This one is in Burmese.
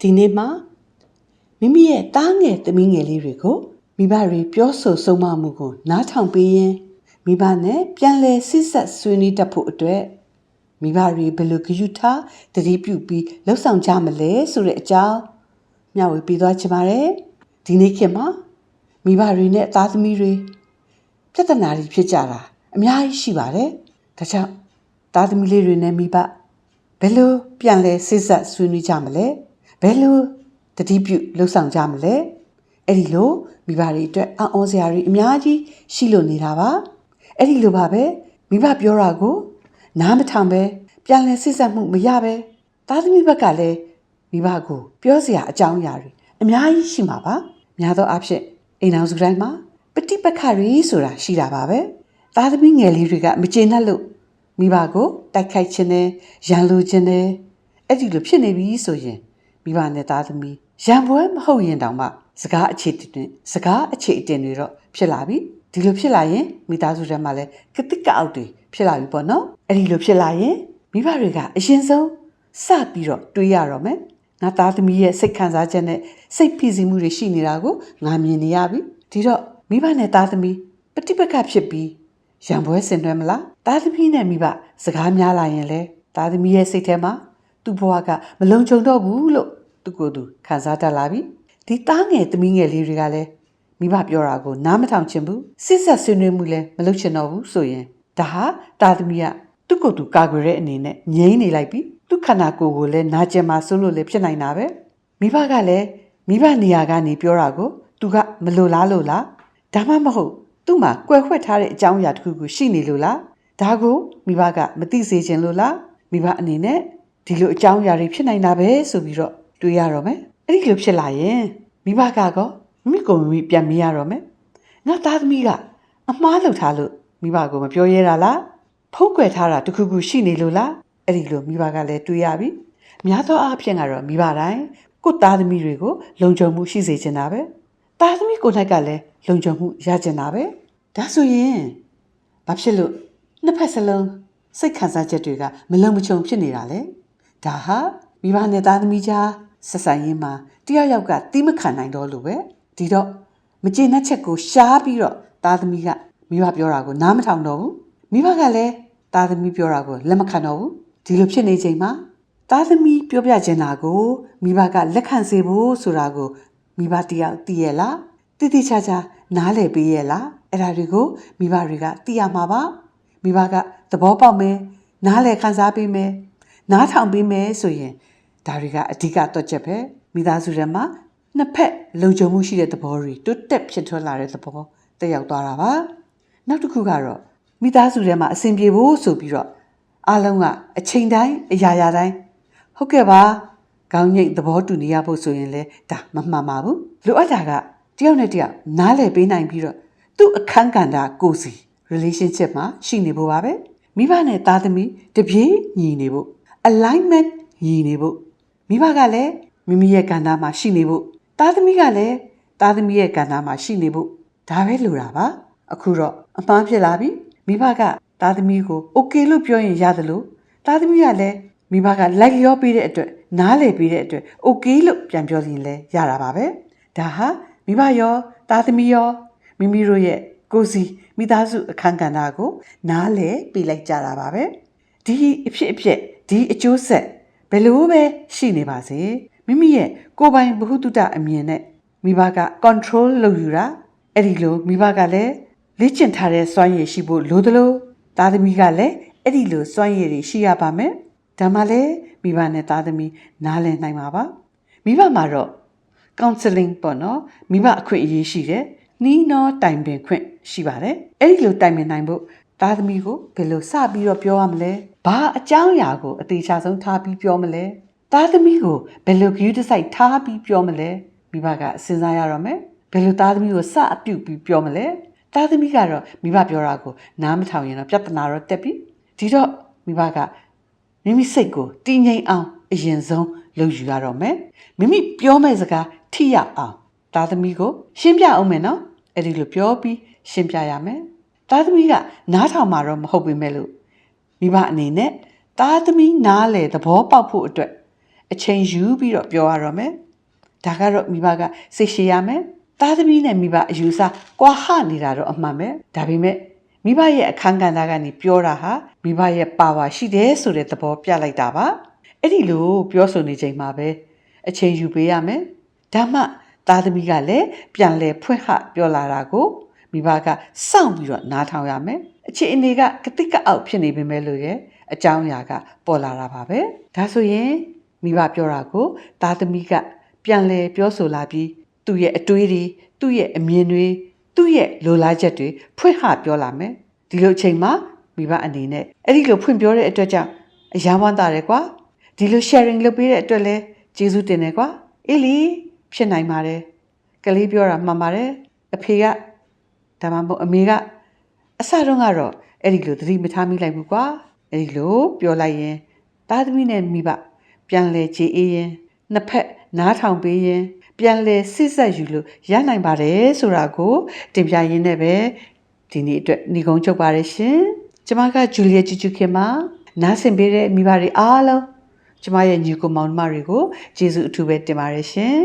ဒီနေ့မှာမိမိရဲ့တားငယ်သမီးငယ်လေးတွေကိုမိဘတွေပြောဆိုဆုံးမမှုကို နားထောင်ပေးရင်မိဘနဲ့ပြန်လည်ဆစ်ဆက်ဆွေးနွေးတတ်ဖို့အတွက်မိဘတွေဘယ်လိုဂရုထားတတိပြုပြီးလှုပ်ဆောင်ကြမလဲဆိုတဲ့အကြောင်းမျှဝေပေးသွားချင်ပါတယ်ဒီနေ့ခေတ်မှာမိဘတွေနဲ့သားသမီးတွေပြဿနာတွေဖြစ်ကြတာအများကြီးရှိပါတယ်ဒါကြောင့်သားသမီးလေးတွေနဲ့မိဘဘယ်လိုပြန်လဲစိစက်ဆွေးနွေးကြမလဲ ဘယ်လိုတတိပြုလှုပ်ဆောင်ကြမလဲအဲ့ဒီလိုမိဘတွေအတွက်အံ့ဩစရာတွေအများကြီးရှိလို့နေတာပါအဲ့ဒီလိုပါပဲမိဘပြောတာကို နားမထောင်ပဲပြန်လဲစိစက်မှုမရပဲသားသမီးဘက်ကလည်းမိဘကိုပြောစရာအကြောင်းအရာတွေအများကြီးရှိမှာပါများသောအားဖြင့်အိမ်အောင်စုတိုင်းမှာပฏิပက္ခတွေဆိုတာရှိတာပါပဲသားသမီးငယ်လေးတွေကမကျေနပ်လို့မိဘကိုတိုက်ခိုက်ခြင်းနဲ့ရန်လိုခြင်းနဲ့အဲ့ဒီလိုဖြစ်နေပြီဆိုရင် မိဘနဲ့သားသမီးရန်ပွဲမဟုတ်ရင်တောင်မှစကားအခြေတင်တွေစကားအခြေအတင်တွေတော့ဖြစ်လာပြီဒီလိုဖြစ်လာရင်မိသားစုထဲမှာလည်းကတိကအောက်တွေဖြစ်လာပြီပေါ့နော်အဲ့ဒီလိုဖြစ်လာရင်မိဘတွေကအရင်ဆုံးစပြီးတော့တွေးရတော့မယ်ငါသားသမီးရဲ့စိတ်ခံစားချက်နဲ့စိတ်ဖိစီးမှုတွေရှိနေတာကိုငါမြင်နေရပြီဒီတော့မိဘနဲ့သားသမီးပฏิပက္ခဖြစ်ပြီးရံပွဲဆင်နွှဲမလားသားသမီးနဲ့မိဘစကားများလာရင်လေသားသမီးရဲ့စိတ်ထဲမှာသူ့ဘဝကမလုံခြုံတော့ဘူးလို့ သူကိုယ်သူခံစားတတ်လာပြီဒီသားငယ်သမီးငယ်လေးတွေကလည်းမိဘပြောတာကိုနားမထောင်ချင်ဘူးစစ်ဆက်ဆွေးနွေးမှုလည်းမလုပ်ချင်တော့ဘူးဆိုရင်ဒါဟာသားသမီးကသူ့ကိုယ်သူကာကွယ်တဲ့အနေနဲ့ငြိမ်းနေလိုက်ပြီသူ့ခန္ဓာကိုယ်ကိုလည်းနာကျင်မှာစိုးလို့လည်းဖြစ်နိုင်တာပဲမိဘကလည်းမိဘနေရာကနေပြောတာကိုသူကမလိုလားလို့လားဒါမှမဟုတ်သူ့မှာကွယ်ခွက်ထားတဲ့အကြောင်းအရာတစ်ခုခုရှိနေလို့လားဒါကိုမိဘကမသိစေချင်လို့လားမိဘအနေနဲ့ဒီလိုအကြောင်းအရာတွေဖြစ်နိုင်တာပဲဆိုပြီးတော့ တွေးရတော့မယ်အဲ့ဒီလိုဖြစ်လာရင်မိဘကတော့မိမိကိုယ်မိမိပြန်မေးရတော့မယ်ငါသားသမီးကအမှားလုပ်ထားလို့မိဘကိုမပြောရဲတာလားဖုံးကွယ်ထားတာတစ်ခုခုရှိနေလို့လားအဲ့ဒီလိုမိဘကလည်းတွေးရပြီများသောအားဖြင့်ကတော့မိဘတိုင်းကိုယ့်သားသမီးတွေကိုလုံခြုံမှုရှိစေချင်တာပဲသားသမီးကိုယ်၌ကလည်းလုံခြုံမှုရချင်တာပဲဒါဆိုရင်ဘာဖြစ်လို့နှစ်ဖက်စလုံးစိတ်ခံစားချက်တွေကမလုံမချုံဖြစ်နေတာလေဒါဟာ မိဘနဲ့သားသမီးကြားဆက်ဆံရေးမှာတယောက်ယောက်ကတီးမခံနိုင်တော့လို့ပဲဒီတော့မကျေနပ်ချက်ကိုရှားပြီးတော့သားသမီးကမိဘပြောတာကိုနားမထောင်တော့ဘူးမိဘကလည်းသားသမီးပြောတာကိုလက်မခံတော့ဘူးဒီလိုဖြစ်နေချိန်မှာသားသမီးပြောပြချင်တာကိုမိဘကလက်ခံစေဖို့ဆိုတာကိုမိဘတယောက်သိရလားတိတိကျကျနားလည်ပေးရလားအဲ့ဒါတွေကိုမိဘတွေကသိရမှာပါမိဘကသဘောပေါက်မယ်နားလည်ခံစားပေးမယ်နားထောင်ပေးမယ်ဆိုရင် ဒါတွေကအဓိကတော့ချက်ပဲမိသားစုထဲမှာနှစ်ဖက်လုံခြုံမှုရှိတဲ့သဘောတွေတွတ်တက်ဖြစ်ထွန်းလာတဲ့သဘောတက်ရောက်သွားတာပါနောက်တစ်ခုကတော့မိသားစုထဲမှာအဆင်ပြေဖို့ဆိုပြီးတော့အားလုံးကအချိန်တိုင်းအရာရာတိုင်းဟုတ်ကဲ့ပါကောင်းညိတ်သဘောတူနေရဖို့ဆိုရင်လဲဒါမမှန်ပါဘူးလိုအပ်တာကတယောက်နဲ့တယောက်နားလည်ပေးနိုင်ပြီးတော့သူ့အခန်းကဏ္ဍကိုယ်စီ relationship မှာရှိနေဖို့ပါပဲမိဘနဲ့သားသမီးတပြေးညီနေဖို့ alignment ညီနေဖို့ မိဘကလည်းမိမိရဲ့ကဏ္ဍမှာရှိနေဖို့သားသမီးကလည်းသားသမီးရဲ့ကဏ္ဍမှာရှိနေဖို့ဒါပဲလိုတာပါအခုတော့အမှားဖြစ်လာပြီမိဘကသားသမီးကို okay လို့ပြောရင်ရတယ်လို့သားသမီးကလည်းမိဘကလိုက်လျောပေးတဲ့အတွက်နားလည်ပေးတဲ့အတွက် okay လို့ပြန်ပြောရင်လည်းရတာပါပဲဒါဟာမိဘရောသားသမီးရောမိမိတို့ရဲ့ကိုယ်စီမိသားစုအခန်းကဏ္ဍကို နားလည်ပေးလိုက်ကြတာပါပဲဒီအဖြစ်အပျက်ဒီအကျိုးဆက် ဘယ်လိုပဲရှိနေပါစေမိမိရဲ့ကိုယ်ပိုင်ဘ ഹു တုတအမြင်နဲ့မိဘက control လုပ်ယူတာအဲ့ဒီလိုမိဘကလည်းလေ့ကျင့်ထားတဲ့စွမ်းရည်ရှိဖို့လိုသလိုသားသမီးကလည်းအဲ့ဒီလိုစွမ်းရည်တွေရှိရပါမယ်ဒါမှလည်းမိဘနဲ့သားသမီးနားလည်နိုင်မှာပါမိဘမှာတော့ counseling ပေါ့နော်မိဘအခွင့်အရေးရှိတယ်နှီးနှောတိုင်ပင်ခွင့်ရှိပါတယ်အဲ့ဒီလိုတိုင်ပင်နိုင်ဖို့ သားသမီးကိုဘယ်လိုစပြီးတော့ပြောရမလဲဘာအကြောင်းအရာကိုအသေးချာဆုံးထားပြီးပြောမလဲသားသမီးကိုဘယ်လို view တစ်စိုက်ထားပြီးပြောမလဲမိဘကစဉ်းစားရတော့မယ်ဘယ်လိုသားသမီးကိုစအပြုတ်ပြီးပြောမလဲသားသမီးကတော့မိဘပြောတာကိုနားမထောင်ရင်တော့ပြဿနာတော့တက်ပြီဒီတော့မိဘကမိမိစိတ်ကိုတည်ငြိမ်အောင်အရင်ဆုံးလုပ်ယူရတော့မယ်မိမိပြောမဲ့စကားထိရအောင်သားသမီးကိုရှင်းပြအောင်မယ်နော်အဲ့ဒီလိုပြောပြီးရှင်းပြရမယ် သားသမီးကနားထောင်မှာတော့မဟုတ်ပေမဲ့လို့မိဘအနေနဲ့သားသမီးနားလေသဘောပေါက်ဖို့အတွက်အချိန်ယူပြီးတော့ပြောရတော့မယ်ဒါကတော့မိဘကစိတ်ရှည်ရမယ်သားသမီးနဲ့မိဘအယူဆကွာဟနေတာတော့အမှန်ပဲဒါပေမဲ့မိဘရဲ့အခန်းကဏ္ဍကနေပြောတာဟာမိဘရဲ့ပါဝါရှိတယ်ဆိုတဲ့သဘောပြလိုက်တာပါအဲ့ဒီလိုပြောဆိုနေချိန်မှာပဲအချိန်ယူပေးရမယ်ဒါမှသားသမီးကလည်းပြန်လဲဖွင့်ဟပြောလာတာကို မိဘကစောင့်ပြီးတော့နားထောင်ရမယ်အခြေအနေကကတိကအောက်ဖြစ်နေပေမဲ့လို့ရဲ့အကြောင်းအရာကပေါ်လာတာပါပဲဒါဆိုရင်မိဘပြောတာကိုသားသမီးကပြန်လဲပြောဆိုလာပြီးသူ့ရဲ့အတွေးတွေသူ့ရဲ့အမြင်တွေသူ့ရဲ့လိုလားချက်တွေဖွင့်ဟပြောလာမယ်ဒီလိုအချိန်မှာမိဘအနေနဲ့အဲ့ဒီလိုဖွင့်ပြောတဲ့အတွက်ကြောင့်အယားဝမ်းသာတယ်ကွာဒီလို sharing လုပ်ပေးတဲ့အတွက်လဲကျေးဇူးတင်တယ်ကွာအေးလီဖြစ်နိုင်ပါတယ်ကလေးပြောတာမှန်ပါတယ်အဖေက ဒါမှမဟုတ်အမေကအစတုန်းကတော့အဲ့ဒီလိုသတိမထားမိလိုက်ဘူးကွာအဲ့ဒီလိုပြောလိုက်ရင်သားသမီးနဲ့မိဘပြန်လဲကြည်အေးရင်နှစ်ဖက်နားထောင်ပေးရင်ပြန်လဲစစ်ဆက်ယူလို့ရနိုင်ပါတယ်ဆိုတာကိုတင်ပြရင်းနဲ့ပဲဒီနေ့အတွက်ညီကုန်းချုပ်ပါတယ်ရှင်ကျမကဂျူလီယာချူချူခင်ပါနားဆင်ပေးတဲ့မိဘတွေအားလုံးကျမရဲ့ညီကိုမောင်နှမတွေကိုကျေးဇူးအထူးပဲတင်ပါတယ်ရှင်